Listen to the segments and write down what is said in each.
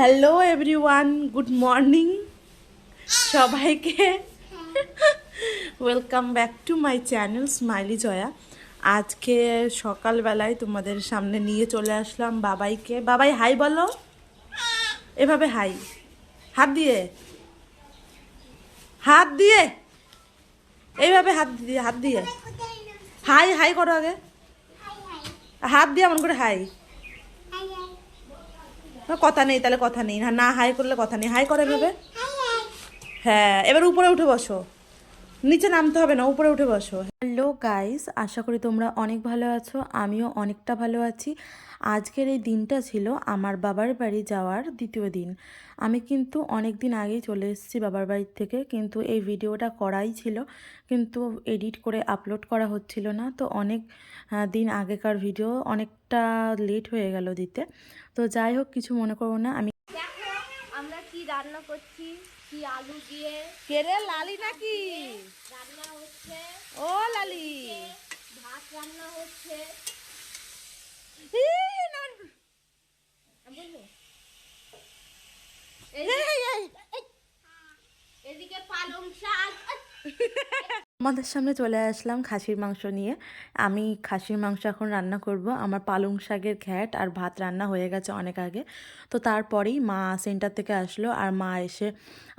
Hello everyone good morning সবাইকে। Welcome back to my channel smiley Jaya আজকে সকালবেলায় তোমাদের সামনে নিয়ে চলে আসলাম বাবাইকে। বাবাই হাই বলো। এভাবে হাই হাত দিয়ে। হাত দিয়ে। এইভাবে হাত দিয়ে হাত দিয়ে। হাই হাই করো আগে। হাত দিয়ে এমন করে হাই কথা নেই, তাহলে কথা নেই। না হাই করলে কথা নেই। হাই করে ভেবে হ্যাঁ এবার উপরে উঠে বসো। নিচে নামতে হবে না উপরে উঠে বসো। হ্যালো গাইস আশা করি তোমরা অনেক ভালো আছো আমিও অনেকটা ভালো আছি। আজকের এই দিনটা ছিল আমার বাবার বাড়ি যাওয়ার দ্বিতীয় দিন। আমি কিন্তু অনেক দিন আগেই চলে এসেছি বাবার বাড়ির থেকে কিন্তু এই ভিডিওটা করাই ছিল কিন্তু এডিট করে আপলোড করা হচ্ছিল না। তো অনেক দিন আগেকার ভিডিও অনেকটা লেট হয়ে গেল দিতে। তো যাই হোক কিছু মনে করো না আমি আমরা কি রান্না করছি? কি আলু দিয়ে? কেরে লালি নাকি? রান্না হচ্ছে। ও লালি। ভাত রান্না হচ্ছে। এদিকে পালং শাক। আমাদের সামনে চলে আসলাম খাসির মাংস নিয়ে। আমি খাসির মাংস এখন রান্না করব। আমার পালং শাকের ঘ্যাট আর ভাত রান্না হয়ে গেছে অনেক আগে। তো তারপরেই মা সেন্টার থেকে আসলো আর মা এসে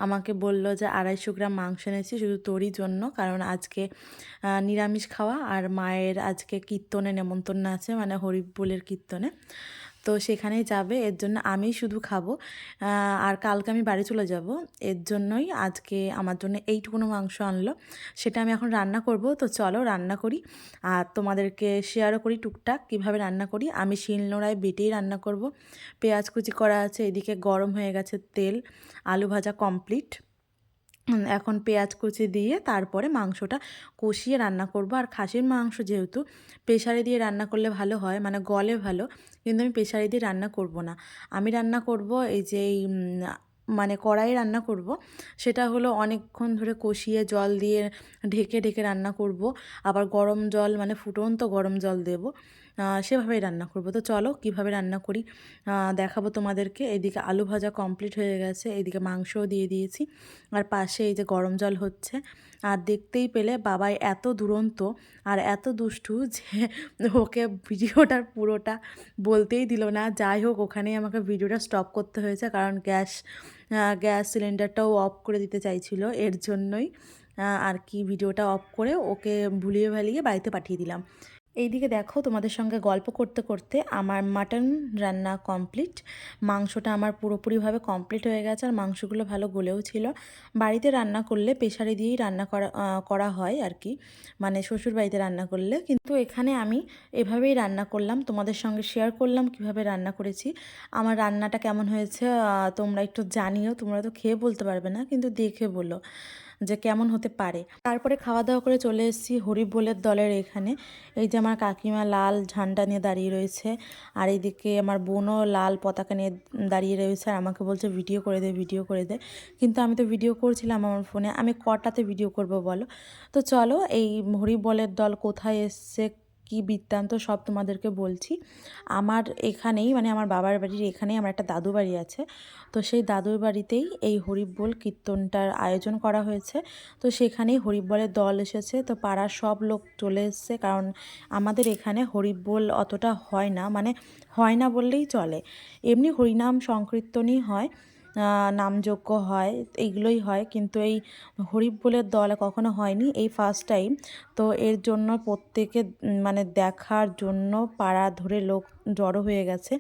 আমাকে বলল যে আড়াইশো গ্রাম মাংস এনেছি শুধু তোরই জন্য, কারণ আজকে নিরামিষ খাওয়া আর মায়ের আজকে কীর্তনে নেমন্তন্ন আছে মানে হরিবুলের কীর্তনে। তো সেখানেই যাবে। এর জন্য আমি শুধু খাব। আর কালকে আমি বাড়ি চলে যাব। এর জন্যই আজকে আমার জন্য এইটুকুনো মাংস আনলো। সেটা আমি এখন রান্না করব। তো চলো রান্না করি। আর তোমাদেরকে শেয়ারও করি টুকটাক কীভাবে রান্না করি। আমি শিলনোড়ায় বেটেই রান্না করব। পেঁয়াজ কুচি করা আছে। এদিকে গরম হয়ে গেছে তেল। আলু ভাজা কমপ্লিট এখন পেঁয়াজ কুচি দিয়ে তারপরে মাংসটা কষিয়ে রান্না করব। আর খাসির মাংস যেহেতু প্রেশারে দিয়ে রান্না করলে ভালো হয় মানে গলে ভালো, কিন্তু আমি প্রেশারে দিয়ে রান্না করব না। আমি রান্না করব এই যে মানে কড়াই রান্না করব, সেটা হলো অনেকক্ষণ ধরে কষিয়ে জল দিয়ে ঢেকে ঢেকে রান্না করব। আবার গরম জল মানে ফুটন্ত গরম জল দেব। সেভাবেই রান্না করব। তো চলো কীভাবে রান্না করি? দেখাবো তোমাদেরকে। এদিকে আলু ভাজা কমপ্লিট হয়ে গেছে। এদিকে মাংসও দিয়ে দিয়েছি। আর পাশে এই যে গরম জল হচ্ছে। আর দেখতেই পেলে বাবাই এত দুরন্ত আর এত দুষ্টু যে ওকে ভিডিওটার পুরোটা বলতেই দিল না। যাই হোক, ওখানেই আমাকে ভিডিওটা স্টপ করতে হয়েছে। কারণ গ্যাস গ্যাস সিলিন্ডারটাও অফ করে দিতে চাইছিল। এর জন্যই আর কি ভিডিওটা অফ করে ওকে ভুলিয়ে ভালিয়ে বাড়িতে পাঠিয়ে দিলাম। এইদিকে দেখো তোমাদের সঙ্গে গল্প করতে করতে আমার মাটন রান্না কমপ্লিট মাংসটা আমার পুরোপুরিভাবে কমপ্লিট হয়ে গেছে আর মাংসগুলো ভালো গলেও ছিল। বাড়িতে রান্না করলে প্রেশারে দিয়েই রান্না করা করা হয় আর কি। মানে শ্বশুর বাড়িতে রান্না করলে। কিন্তু এখানে আমি এভাবেই রান্না করলাম। তোমাদের সঙ্গে শেয়ার করলাম কীভাবে রান্না করেছি। আমার রান্নাটা কেমন হয়েছে তোমরা একটু জানিও। তোমরা তো খেয়ে বলতে পারবে না, কিন্তু দেখে বলো। যে কেমন হতে পারে। তারপরে খাওয়া দাওয়া করে চলে এসেছি হরিবোলের দলের এখানে। এই যে আমার কাকিমা লাল ঝান্ডা নিয়ে দাঁড়িয়ে রয়েছে আর এইদিকে আমার বোনও লাল পতাকা নিয়ে দাঁড়িয়ে রয়েছে আর আমাকে বলছে, ভিডিও করে দে, ভিডিও করে দে। কিন্তু আমি তো ভিডিও করছিলাম আমার ফোনে। আমি কটাতে ভিডিও করব বলো? তো চলো এই হরিবলের দল কোথায় এসছে কি বৃত্তান্ত সব তোমাদেরকে বলছি। আমার এখানেই মানে আমার বাবার বাড়ির এখানেই আমার একটা দাদু বাড়ি আছে। তো সেই দাদুর বাড়িতেই এই হরিবোল কীর্তনটার আয়োজন করা হয়েছে। তো সেখানেই হরিবোলের দল এসেছে। তো পাড়ার সব লোক চলে এসেছে। কারণ আমাদের এখানে হরিবোল অতটা হয় না। মানে হয় না বললেই চলে। এমনি হরিনাম সংকীর্তনই হয়। নামযজ্ঞ হয় এইগুলোই হয়। কিন্তু এই হরিফ হরিবোলের দল কখনো হয়নি এই ফার্স্ট টাইম তো এর জন্য প্রত্যেকে মানে দেখার জন্য পাড়া ধরে লোক জড়ো হয়ে গেছে।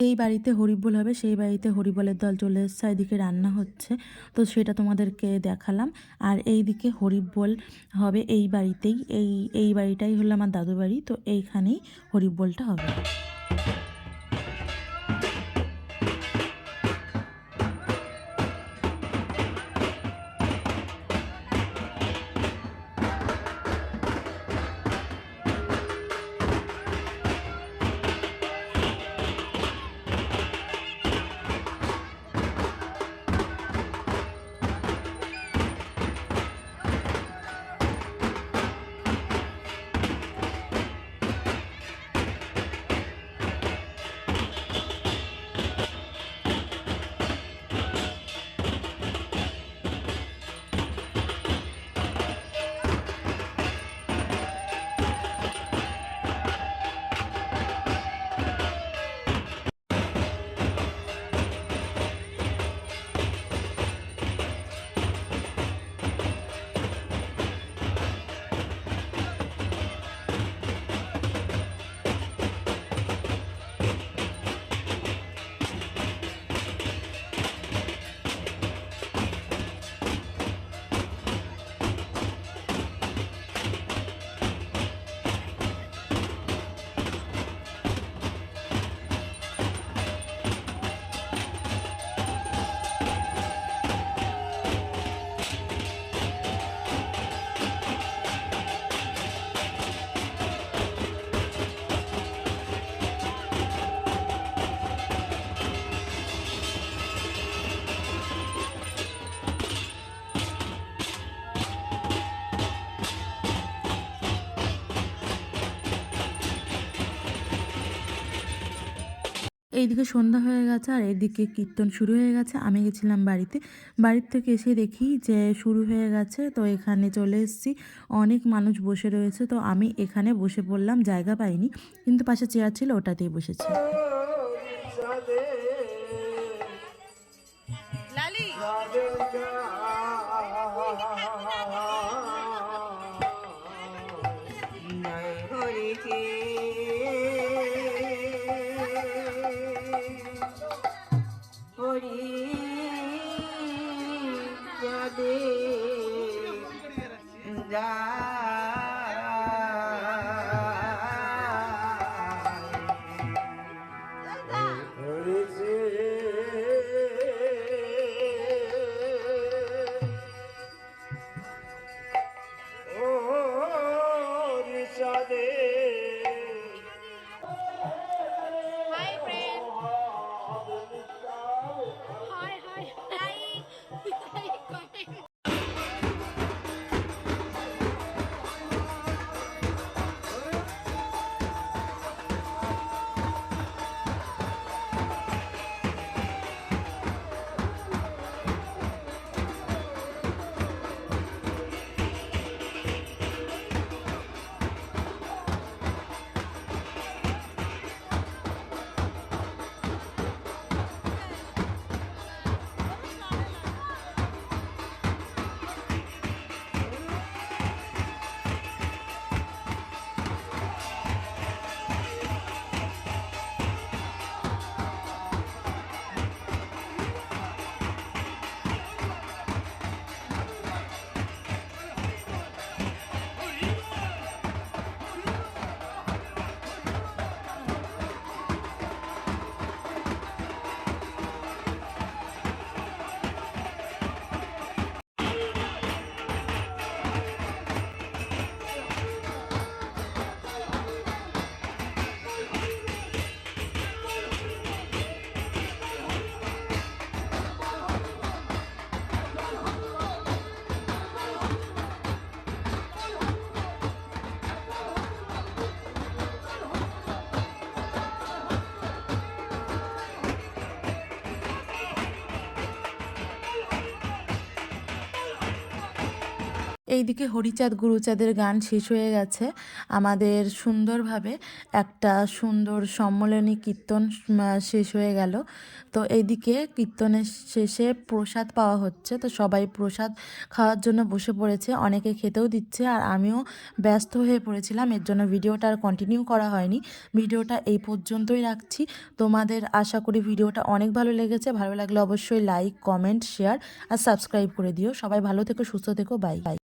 যেই বাড়িতে হরিবোল হবে, সেই বাড়িতে হরিবলের দল চলে এসছে এদিকে রান্না হচ্ছে। তো সেটা তোমাদেরকে দেখালাম। আর এই দিকে হরিবোল হবে এই বাড়িতেই। এই এই বাড়িটাই হলো আমার দাদু বাড়ি, তো এইখানেই হরিবোলটা হবে। এইদিকে সন্ধ্যা হয়ে গেছে আর এদিকে কীর্তন শুরু হয়ে গেছে। আমি গেছিলাম বাড়িতে। বাড়ির থেকে এসে দেখি যে শুরু হয়ে গেছে, তো এখানে চলে এসেছি। অনেক মানুষ বসে রয়েছে, তো আমি এখানে বসে পড়লাম, জায়গা পাইনি। কিন্তু পাশে চেয়ার ছিল, ওটাতেই বসেছি। এইদিকে হরিচাঁদ গুরুচাঁদের গান শেষ হয়ে গেছে। আমাদের সুন্দরভাবে একটা সুন্দর সম্মেলনী কীর্তন শেষ হয়ে গেল। তো এইদিকে কীর্তনের শেষে প্রসাদ পাওয়া হচ্ছে। তো সবাই প্রসাদ খাওয়ার জন্য বসে পড়েছে, অনেকে খেতেও দিচ্ছে, আর আমিও ব্যস্ত হয়ে পড়েছিলাম। এর জন্য ভিডিওটা আর কন্টিনিউ করা হয়নি। ভিডিওটা এই পর্যন্তই রাখছি। তোমাদের আশা করি ভিডিওটা অনেক ভালো লেগেছে। ভালো লাগলে অবশ্যই লাইক কমেন্ট শেয়ার আর সাবস্ক্রাইব করে দিও। সবাই ভালো থেকো, সুস্থ থেকো বাই বাই